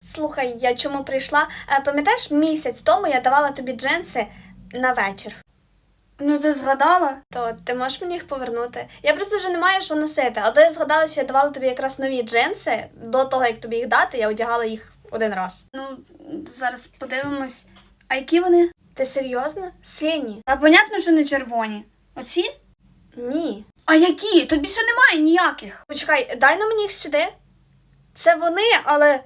Слухай, я чому прийшла? Е, Пам'ятаєш, місяць тому я давала тобі джинси на вечір. Ну ти згадала? То ти можеш мені їх повернути? Я просто вже не маю що носити. А то я згадала, що я давала тобі якраз нові джинси. До того, як тобі їх дати, я одягала їх один раз. Ну, зараз подивимось. А які вони? Ти серйозно? Сині? Та понятно, що не червоні. Оці? Ні. А які? Тут більше немає ніяких. Почекай, дай на мені їх сюди. Це вони, але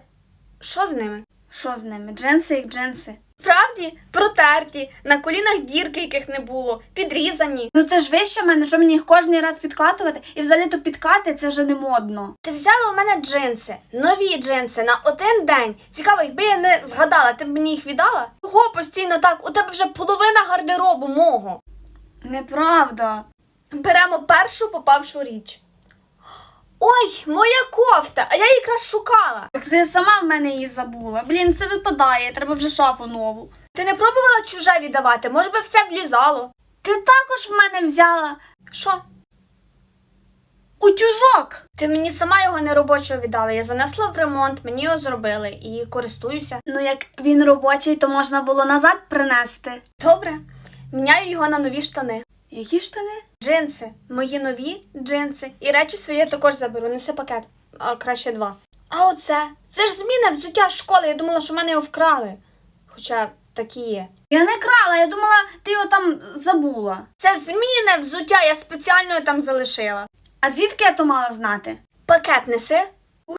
що з ними? Що з ними? Джинси як джинси. Справді, протерті, на колінах дірки, яких не було, підрізані. Ну це ж вище мене, що мені їх кожен раз підкатувати, і взагалі то підкати це вже не модно. Ти взяла у мене джинси, нові джинси на один день. Цікаво, якби я не згадала, ти б мені їх віддала? Чого постійно так? У тебе вже половина гардеробу мого. Неправда. Беремо першу попавшу річ. Ой, моя кофта, а я її якраз шукала. Так ти сама в мене її забула. Блін, все випадає, треба вже шафу нову. Ти не пробувала чуже віддавати, може би все влізало. Ти також в мене взяла Що? утюжок. Ти мені сама його неробочого віддала. Я занесла в ремонт, мені його зробили і користуюся. Ну як він робочий, то можна було назад принести. Добре, міняю його на нові штани. Які штани? Джинси, мої нові джинси. І речі свої я також заберу. Неси пакет, а краще два. А оце? Це ж зміна взуття школи. Я думала, що в мене його вкрали. Хоча такі є. Я не крала, я думала, ти його там забула. Це зміна взуття, я спеціально його там залишила. А звідки я то мала знати? Пакет неси.